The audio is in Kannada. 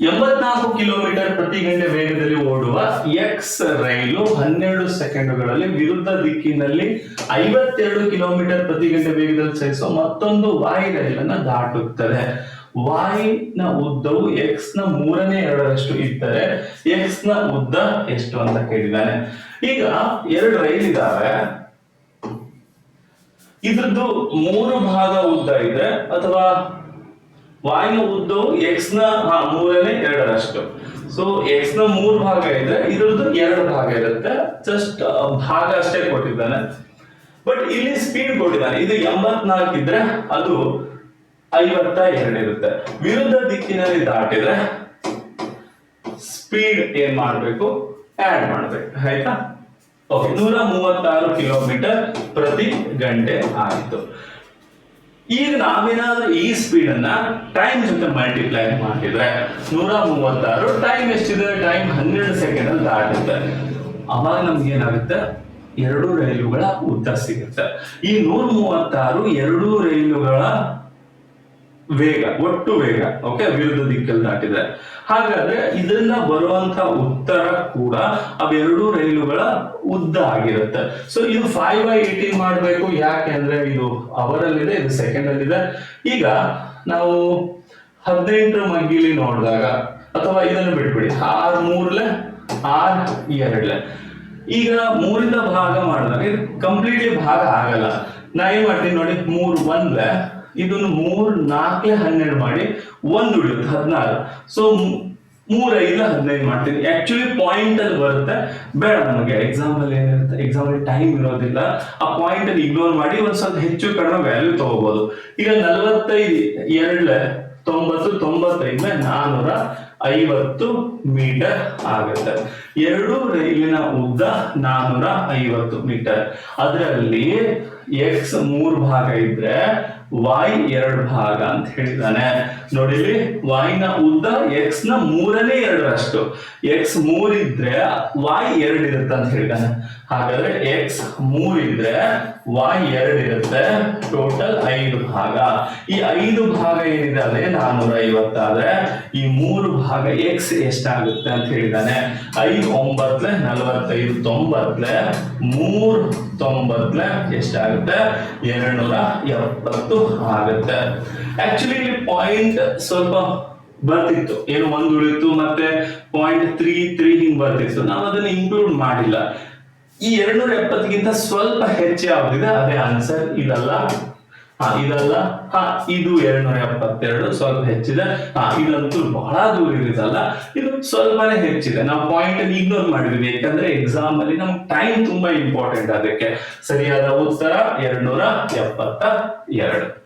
ಎಂಬತ್ನಾಲ್ಕು ಕಿಲೋಮೀಟರ್ ಪ್ರತಿ ಗಂಟೆ ವೇಗದಲ್ಲಿ ಓಡುವ ಎಕ್ಸ್ ರೈಲು ಹನ್ನೆರಡು ಸೆಕೆಂಡುಗಳಲ್ಲಿ ವಿರುದ್ಧ ದಿಕ್ಕಿನಲ್ಲಿ ಐವತ್ತೆರಡು ಕಿಲೋಮೀಟರ್ ಪ್ರತಿ ಗಂಟೆ ವೇಗದಲ್ಲಿ ಚಲಿಸುವ ಮತ್ತೊಂದು ವಾಯು ರೈಲನ್ನು ದಾಟುತ್ತದೆ. ವಾಯಿನ ಉದ್ದವು ಎಕ್ಸ್ನ ಮೂರನೇ ಎರಡರಷ್ಟು ಇದ್ದರೆ ಎಕ್ಸ್ನ ಉದ್ದ ಎಷ್ಟು ಅಂತ ಕೇಳಿದ್ದಾನೆ. ಈಗ ಎರಡು ರೈಲ್ ಇದಾವೆ. ಇದ್ರದ್ದು ಮೂರು ಭಾಗ ಉದ್ದ ಇದೆ ಅಥವಾ ವಾಯಿನ ಉದ್ದವು ಎಕ್ಸ್ನ ಮೂರನೇ ಎರಡರಷ್ಟು. ಸೊ ಎಕ್ಸ್ನ ಮೂರು ಭಾಗ ಇದೆ, ಇದ್ರದ್ದು ಎರಡು ಭಾಗ ಇರುತ್ತೆ. ಜಸ್ಟ್ ಭಾಗ ಅಷ್ಟೇ ಕೊಟ್ಟಿದ್ದಾನೆ. ಬಟ್ ಇಲ್ಲಿ ಸ್ಪೀಡ್ ಕೊಟ್ಟಿದ್ದಾನೆ. ಇದು ಎಂಬತ್ನಾಲ್ಕು ಇದ್ರೆ ಅದು ಐವತ್ತ ಎರಡು ಇರುತ್ತೆ. ವಿರುದ್ಧ ದಿಕ್ಕಿನಲ್ಲಿ ದಾಟಿದ್ರೆ ಸ್ಪೀಡ್ ಏನ್ ಮಾಡಬೇಕು? ಆಡ್ ಮಾಡಬೇಕು. ಆಯ್ತಾ? ನೂರ ಮೂವತ್ತಾರು ಕಿಲೋಮೀಟರ್ ಪ್ರತಿ ಗಂಟೆ ಆಯಿತು. ಈಗ ನಾವೇನಾದ್ರೂ ಈ ಸ್ಪೀಡ್ ಅನ್ನ ಟೈಮ್ ಜೊತೆ ಮಲ್ಟಿಪ್ಲೈ ಮಾಡಿದ್ರೆ ನೂರ ಮೂವತ್ತಾರು ಟೈಮ್ ಎಷ್ಟಿದೆ? ಟೈಮ್ ಹನ್ನೆರಡು ಸೆಕೆಂಡ್ ಅಲ್ಲಿ ದಾಟುತ್ತೆ ಅವಾಗ ನಮ್ಗೆ ಏನಾಗುತ್ತೆ ಎರಡು ರೈಲುಗಳ ಉದ್ದ ಸಿಗುತ್ತೆ. ಈ ನೂರ ಮೂವತ್ತಾರು ಎರಡು ರೈಲುಗಳ ವೇಗ, ಒಟ್ಟು ವೇಗ ಓಕೆ ವಿರುದ್ಧ ದಿಕ್ಕಲ್ಲಿ ದಾಟಿದೆ ಹಾಗಾದ್ರೆ ಇದರಿಂದ ಬರುವಂತ ಉತ್ತರ ಕೂಡ ಅವೆರಡು ರೈಲುಗಳ ಉದ್ದ ಆಗಿರುತ್ತೆ. ಸೊ ಇದು ಫೈವ್ ಬೈ ಏಯ್ಟೀನ್ ಮಾಡಬೇಕು. ಯಾಕೆ ಅಂದ್ರೆ ಇದು ಅವರಲ್ಲಿದೆ, ಇದು ಸೆಕೆಂಡ್ ಅಲ್ಲಿದೆ. ಈಗ ನಾವು ಹದಿನೆಂಟರ ಮಗ್ಗಿಲಿ ನೋಡಿದಾಗ, ಅಥವಾ ಇದನ್ನು ಬಿಟ್ಬಿಡಿ, ಆರ್ ಮೂರ್ಲೆ, ಆರ್ ಎರಡ್ಲೆ. ಈಗ ಮೂರಿಂದ ಭಾಗ ಮಾಡಿದಾಗ, ಇದು ಕಂಪ್ಲೀಟ್ಲಿ ಭಾಗ ಆಗಲ್ಲ. ನಾ ಏನ್ ಮಾಡ್ತೀನಿ ನೋಡಿ, ಮೂರ್ ಒಂದ್ಲೆ ಇದನ್ನು ಮೂರ್, ನಾಲ್ಕಲೆ ಹನ್ನೆರಡು ಮಾಡಿ ಒಂದು ಉಳಿಯುತ್ತೆ, ಹದಿನಾರು. ಸೊ ಮೂರ್ ಹದಿನೈದು ಮಾಡ್ತೀನಿ. ಆಕ್ಚುಲಿ ಪಾಯಿಂಟ್ ಅಲ್ಲಿ ಬರುತ್ತೆ. ಬೇಡ ನಮಗೆ. ಎಕ್ಸಾಮ್ ಅಲ್ಲಿ ಏನಿರುತ್ತೆ? ಎಕ್ಸಾಮ್ ಅಲ್ಲಿ ಟೈಮ್ ಇರೋದಿಲ್ಲ. ಆ ಪಾಯಿಂಟ್ ಅಲ್ಲಿ ಇಗ್ನೋರ್ ಮಾಡಿ ಒಂದ್ ಸ್ವಲ್ಪ ಹೆಚ್ಚು ಕಡಿಮೆ ವ್ಯಾಲ್ಯೂ ತಗೋಬಹುದು ಈಗ ನಲವತ್ತೈದು, ಎರಡ್ಲೆ ತೊಂಬತ್ತು ತೊಂಬತ್ತೈದ ನಾನೂರ ಐವತ್ತು ಮೀಟರ್ ಆಗುತ್ತೆ. ಎರಡು ರೈಲಿನ ಉದ್ದ ನಾನೂರ ಐವತ್ತು ಮೀಟರ್. ಅದರಲ್ಲಿ ಎಕ್ಸ್ ಮೂರ್ ಭಾಗ ಇದ್ರೆ ವಾಯ್ ಎರಡು ಭಾಗ ಅಂತ ಹೇಳಿದಾನೆ ನೋಡಿ ಇಲ್ಲಿ ನ ಉದ್ದ ಎಕ್ಸ್ನ ಮೂರನೇ ಎರಡರಷ್ಟು. ಎಕ್ಸ್ ಮೂರ್ ಇದ್ರೆ ವಾಯ್ ಎರಡು ಇರುತ್ತೆ ಅಂತ ಹೇಳಿದಾನೆ ಹಾಗಾದ್ರೆ ಎಕ್ಸ್ ಮೂರಿದ್ರೆ ವಾಯ್ ಎರಡು ಇರುತ್ತೆ. ಟೋಟಲ್ ಐದು ಭಾಗ. ಈ ಐದು ಭಾಗ ಏನಿದೆ ಅಂದ್ರೆ ನಾನೂರ ಐವತ್ತಾದ್ರೆ ಈ ಮೂರು ಭಾಗ ಎಕ್ಸ್ ಎಷ್ಟಾಗುತ್ತೆ ಅಂತ ಹೇಳಿದಾನೆ. ಐದು ಒಂಬತ್ಲೆ ನಲವತ್ತೈದು ತೊಂಬತ್ಲೆ ಮೂರ್ ತೊಂಬತ್ಲೆ ಎಷ್ಟಾಗುತ್ತೆ? ಎರಡ್ನೂರ ಎಪ್ಪತ್ತು ಆಗುತ್ತೆ. ಆಕ್ಚುಲಿ ಇಲ್ಲಿ ಪಾಯಿಂಟ್ ಸ್ವಲ್ಪ ಬರ್ತಿತ್ತು. ಏನು ಒಂದು ಉಳಿತು ಮತ್ತೆ ಪಾಯಿಂಟ್ ತ್ರೀ ತ್ರೀ ಹಿಂಗ್ ಬರ್ತಿತ್ತು. ನಾವು ಅದನ್ನ ಇನ್ಕ್ಲೂಡ್ ಮಾಡಿಲ್ಲ. ಈ ಎರಡ್ನೂರ ಎಪ್ಪತ್ತಕ್ಕಿಂತ ಸ್ವಲ್ಪ ಹೆಚ್ಚೆ ಯಾವ್ದಿದೆ ಅದೇ ಆನ್ಸರ್ ಇದಲ್ಲ. ಇದಲ್ಲ. ಹಾ, ಇದು ಎರಡ್ನೂರ ಎಪ್ಪತ್ತೆರಡು ಸ್ವಲ್ಪ ಹೆಚ್ಚಿದೆ. ಹಾ ಇದಂತೂ ಬಹಳ ದೂರ ಇರೋದಲ್ಲ ಇದು ಸ್ವಲ್ಪನೇ ಹೆಚ್ಚಿದೆ. ನಾವು ಪಾಯಿಂಟ್ ಅಲ್ಲಿ ಇಗ್ನೋರ್ ಮಾಡಿದ್ವಿ. ಯಾಕಂದ್ರೆ ಎಕ್ಸಾಮ್ ಅಲ್ಲಿ ನಮ್ಗೆ ಟೈಮ್ ತುಂಬಾ ಇಂಪಾರ್ಟೆಂಟ್ ಅದಕ್ಕೆ ಸರಿಯಾದ ಉತ್ತರ? ಎರಡ್ನೂರ ಎಪ್ಪತ್ತ ಎರಡು